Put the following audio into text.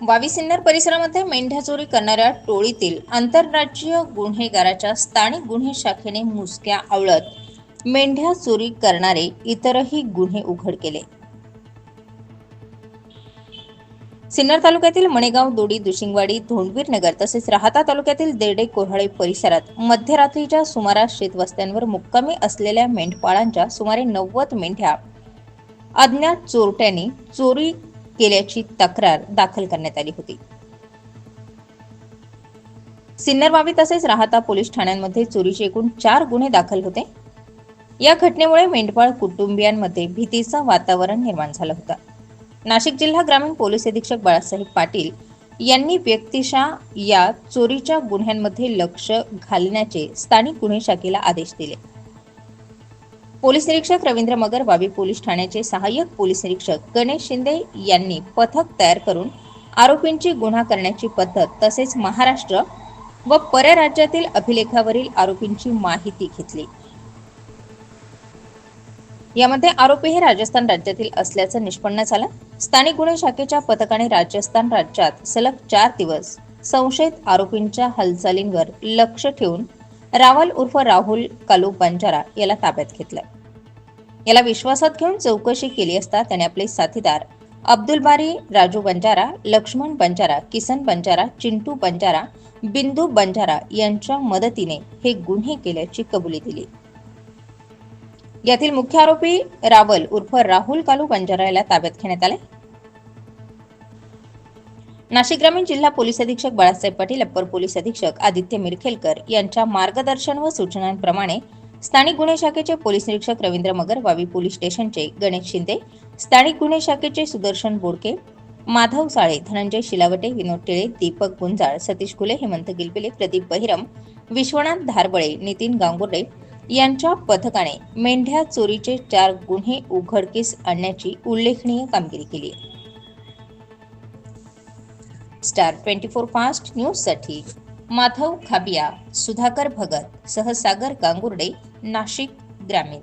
वावी सिन्नर परिसरामध्ये मेंढ्या चोरी करणाऱ्या टोळीतील आंतरराज्यीय गुन्हेगाराच्या स्थानिक गुन्हे शाखेने मुसक्या आवळत मेंढ्या चोरी करणारे इतरही गुन्हे उघड केले. सिन्नर तालुक्यातील मणेगाव दोडी दुशिंगवाडी धोंडवीर नगर तसेच राहता तालुक्यातील देडे कोऱ्हाळे परिसरात मध्यरात्रीच्या सुमारास शेतवस्त्यांवर मुक्कामी असलेल्या मेंढपाळांच्या सुमारे नव्वद मेंढ्या अज्ञात चोरट्यांनी चोरी केल्याची तक्रार दाखल करण्यात आली होती. सिन्नर वावी तसेच राहता पोलीस ठाण्यांमध्ये चोरीचे एकूण चार गुन्हे दाखल होते. या घटनेमुळे मेंढपाळ कुटुंबियांमध्ये भीतीचं वातावरण निर्माण झालं होतं. नाशिक जिल्हा ग्रामीण पोलीस अधीक्षक बाळासाहेब पाटील यांनी व्यक्तिशा या चोरीच्या गुन्ह्यांमध्ये लक्ष घालण्याचे स्थानिक गुन्हे शाखेला आदेश दिले. पोलीस निरीक्षक रवींद्र मगर वावी पोलीस ठाण्याचे सहाय्यक पोलीस निरीक्षक गणेश शिंदे यांनी पथक तयार करून आरोपींची गुन्हा करण्याची पद्धत तसेच महाराष्ट्र व परराज्यातील अभिलेखावरील आरोपींची माहिती घेतली. यामध्ये आरोपी हे राजस्थान राज्यातील असल्याचं निष्पन्न झालं. स्थानिक गुन्हे शाखेच्या पथकाने राजस्थान राज्यात सलग चार दिवस संशयित आरोपींच्या हालचालींवर लक्ष ठेवून रावल उर्फ राहुल कालू बंजारा याला ताब्यात घेतलं याला विश्वासात घेऊन चौकशी केली असता त्याने आपले साथीदार अब्दुल बारी राजू बंजारा लक्ष्मण बंजारा किसन बंजारा चिंटू बंजारा बिंदू बंजारा यांच्या मदतीने हे गुन्हे केल्याची कबुली दिली. यातील मुख्य आरोपी रावल उर्फ राहुल कालू बंजारा याला ताब्यात घेण्यात आले. नाशिक ग्रामीण जिल्हा पोलीस अधीक्षक बाळासाहेब पाटील अप्पर पोलीस अधीक्षक आदित्य मिरखेलकर यांच्या मार्गदर्शन व सूचनांप्रमाणे स्थानिक गुन्हे शाखेचे पोलीस निरीक्षक रवींद्र मगर वावी पोलीस स्टेशनचे गणेश शिंदे स्थानिक गुन्हे शाखेचे सुदर्शन बोडके माधव साळे धनंजय शिलावटे विनोद टिळे दीपक गुंजाळ सतीश घुले हेमंत गिलबिले प्रदीप बहिरम विश्वनाथ धारबळे नितीन गांगुर्डे यांच्या पथकाने मेंढ्या चोरीचे चार गुन्हे उघडकीस आणण्याची उल्लेखनीय कामगिरी केली स्टार ट्वेंटी फोर फास्ट न्यूजसाठी माधव खाबिया सुधाकर भगत सहसागर गांगुर्डे नाशिक ग्रामीण.